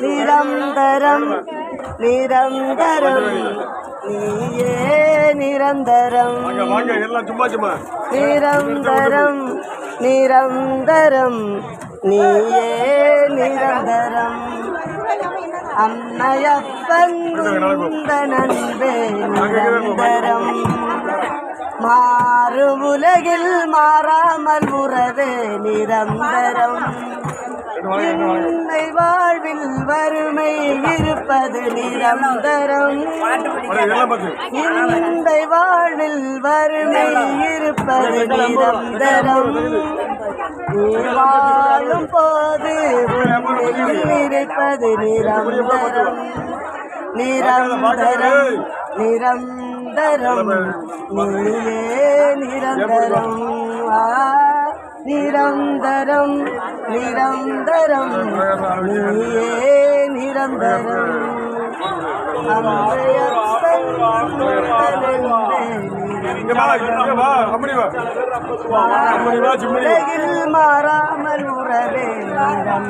நிரந்தரம் நிரந்தரம். நீயே நிரந்தரம். நிரந்தரம் நிரந்தரம். நீயே நிரந்தரம். அம்மையப்பன் நண்பே நிரந்தரம் மாறு உலகில் மாறாமல் உறவே நிரந்தரம். இன்னை வாழ்வில் வறுமை இருப்பது நிரந்தரம். எல்லாம் இந்த வாழ்வில் வறுமை இருப்பது நிரந்தரம். வாழும் போது இருப்பது நிரந்தரம். நிரந்தரம். நிரந்தரம். நீயே நிரந்தரம். நிரந்தரம். நிரந்தரம். நீயே நிரந்தரம். உலகில் மாறாமல் உறவே நிரந்தரம்